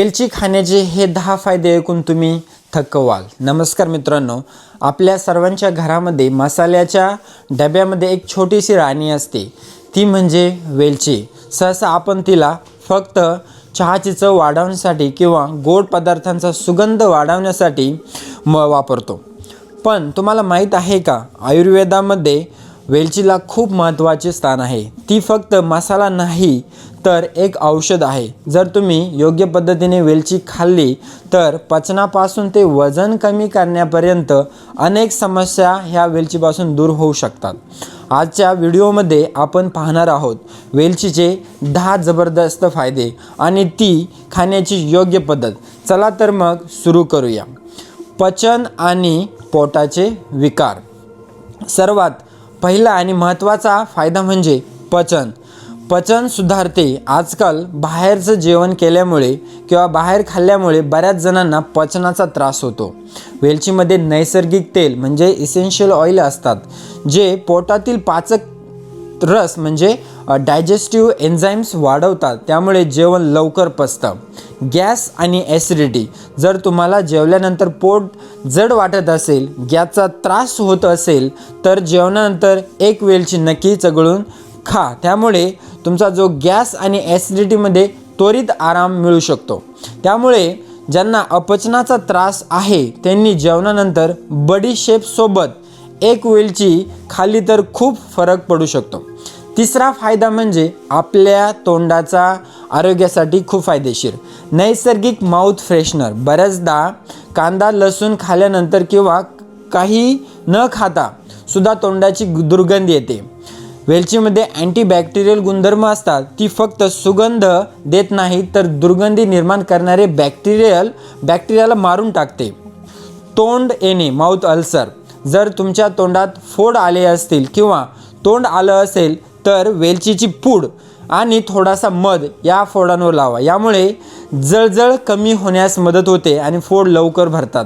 वेलची खाण्याचे हे दहा फायदे ऐकून तुम्ही थक्क व्हाल. नमस्कार मित्रांनो आपल्या सर्वांच्या घरामध्ये मसाल्याच्या डब्यामध्ये एक छोटीशी राणी असते. ती म्हणजे वेलची. सहसा आपण तिला फक्त चहाची चव वाढवण्यासाठी किंवा गोड पदार्थांचा सुगंध वाढवण्यासाठी म वापरतो. पण तुम्हाला माहीत आहे का आयुर्वेदामध्ये वेलचीला खूप महत्त्वाचे स्थान आहे. ती फक्त मसाला नाही तर एक औषध आहे. जर तुम्ही योग्य पद्धतीने वेलची खाल्ली तर पचनापासून ते वजन कमी करण्यापर्यंत अनेक समस्या ह्या वेलचीपासून दूर होऊ शकतात. आजच्या व्हिडिओमध्ये आपण पाहणार आहोत वेलचीचे दहा जबरदस्त फायदे आणि ती खाण्याची योग्य पद्धत. चला तर मग सुरू करूया. पचन आणि पोटाचे विकार. सर्वात पहिला आणि महत्त्वाचा फायदा म्हणजे पचन. पचन सुधारते. आजकाल बाहेरचं जेवण केल्यामुळे किंवा बाहेर खाल्ल्यामुळे बऱ्याच जणांना पचनाचा त्रास होतो. वेलचीमध्ये नैसर्गिक तेल म्हणजे इसेन्शियल ऑइल असतात जे पोटातील पाचक रस म्हणजे डायजेस्टिव्ह एन्झाईम्स वाढवतात त्यामुळे जेवण लवकर पचतं. गॅस आणि ॲसिडिटी जर तुम्हाला जेवल्यानंतर पोट जड वाटत असेल गॅसचा त्रास होत असेल तर जेवणानंतर एक वेलची नक्की चगळून खा. त्यामुळे तुमचा जो गॅस आणि ॲसिडिटीमध्ये त्वरित आराम मिळू शकतो. त्यामुळे ज्यांना अपचनाचा त्रास आहे त्यांनी जेवणानंतर बडीशेपसोबत एक वेलची खाली तर खूप फरक पडू शकतो. तिसरा फायदा म्हणजे आपल्या तोंडाचा आरोग्यासाठी खूप फायदेशीर. नैसर्गिक माउथ फ्रेशनर बऱ्याचदा कांदा लसूण खाल्यानंतर किंवा काही न खाता सुद्धा तोंडाची दुर्गंधी येते. वेलचीमध्ये अँटीबॅक्टेरियल गुणधर्म असतात. ती फक्त सुगंध देत नाही तर दुर्गंधी निर्माण करणारे बॅक्टेरियल बॅक्टेरियाला मारून टाकते. तोंड येणे माउथ अल्सर जर तुमच्या तोंडात फोड आले असतील किंवा तोंड आलं असेल तर वेलचीची पूड आणि थोडासा मध या फोडांवर लावा. यामुळे जळजळ कमी होण्यास मदत होते आणि फोड लवकर भरतात.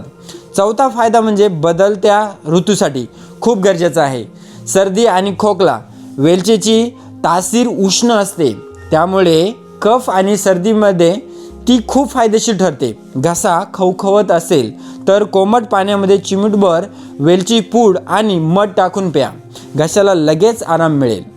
चौथा फायदा म्हणजे बदलत्या ऋतूसाठी खूप गरजेचं आहे. सर्दी आणि खोकला वेलचीची तासीर उष्ण असते. त्यामुळे कफ आणि सर्दीमध्ये ती खूप फायदेशीर ठरते. घसा खवखवत असेल तर कोमट पाण्यामध्ये चिमूटभर वेलची पूड आणि मध टाकून प्या. घशाला लगेच आराम मिळेल.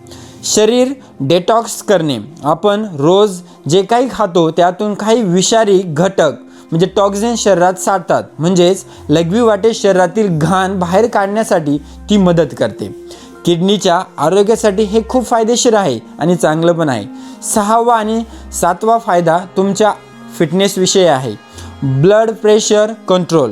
शरीर डेटॉक्स करणे. आपण रोज जे काही खातो त्यातून काही विषारी घटक म्हणजे टॉक्झिन शरीरात साठतात. म्हणजेच लघवी वाटे शरीरातील घाण बाहेर काढण्यासाठी ती मदत करते. किडनीच्या आरोग्यासाठी हे खूप फायदेशीर आहे आणि चांगलं पण आहे. सहावा आणि सातवा फायदा तुमच्या फिटनेसविषयी आहे. ब्लड प्रेशर कंट्रोल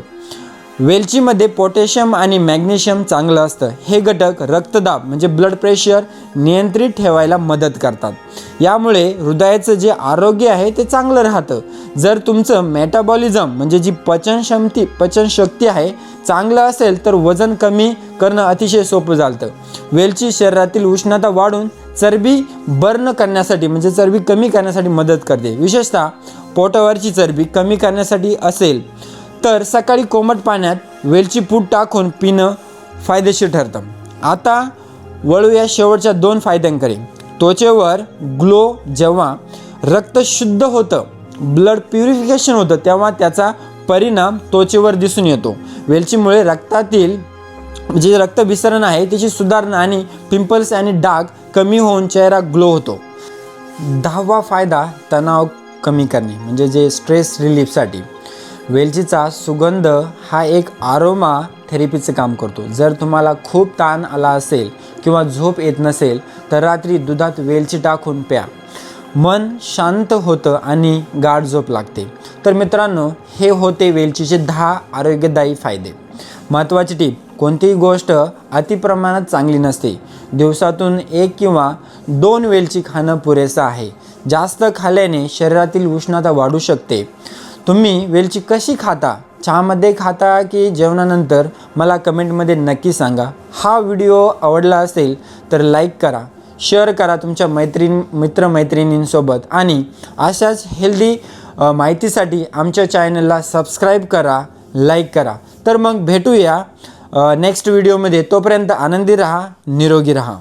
वेलचीमध्ये पोटॅशियम आणि मॅग्नेशियम चांगलं असतं. हे घटक रक्तदाब म्हणजे ब्लड प्रेशर नियंत्रित ठेवायला मदत करतात. यामुळे हृदयाचं जे आरोग्य आहे ते चांगलं राहतं. जर तुमचं मेटाबॉलिझम म्हणजे जी पचनक्षमती पचनशक्ती आहे चांगलं असेल तर वजन कमी करणं अतिशय सोपं चालतं. वेलची शरीरातील उष्णता वाढून चरबी बर्न करण्यासाठी म्हणजे चरबी कमी करण्यासाठी मदत करते. विशेषतः पोटावरची चरबी कमी करण्यासाठी असेल तर सकाळी कोमट पाण्यात वेलची पूड टाकून पिणं फायदेशीर ठरतं. आता वळूया शेवटच्या दोन फायद्यांकडे. त्वचेवर ग्लो जेव्हा रक्त शुद्ध होतं ब्लड प्युरिफिकेशन होतं तेव्हा त्याचा परिणाम त्वचेवर दिसून येतो. वेलचीमुळे रक्तातील जे रक्तभिसरण आहे त्याची सुधारणा आणि पिंपल्स आणि डाग कमी होऊन चेहरा ग्लो होतो. दहावा फायदा तणाव कमी करणे म्हणजे जे स्ट्रेस रिलीफसाठी. वेलचीचा सुगंध हा एक आरोमा थेरपीचं काम करतो. जर तुम्हाला खूप ताण आला असेल किंवा झोप येत नसेल तर रात्री दुधात वेलची टाकून प्या. मन शांत होतं आणि गाढ झोप लागते. तर मित्रांनो हे होते वेलचीचे दहा आरोग्यदायी फायदे. महत्त्वाची टीप कोणतीही गोष्ट अतिप्रमाणात चांगली नसते. दिवसातून एक किंवा दोन वेलची खाणं पुरेसं आहे. जास्त खाल्ल्याने शरीरातील उष्णता वाढू शकते. तुम्ही वेलची कशी खाता? चहामध्ये खाता की जेवणानंतर? मला कमेंटमध्ये नक्की सांगा. हा व्हिडिओ आवडला असेल तर लाईक करा शेअर करा तुमच्या मैत्रीण मित्रमैत्रिणींसोबत आणि अशाच हेल्दी माहितीसाठी आमच्या चॅनलला सबस्क्राईब करा लाईक करा. तर मग भेटूया नेक्स्ट व्हिडिओमध्ये. तोपर्यंत आनंदी राहा निरोगी राहा.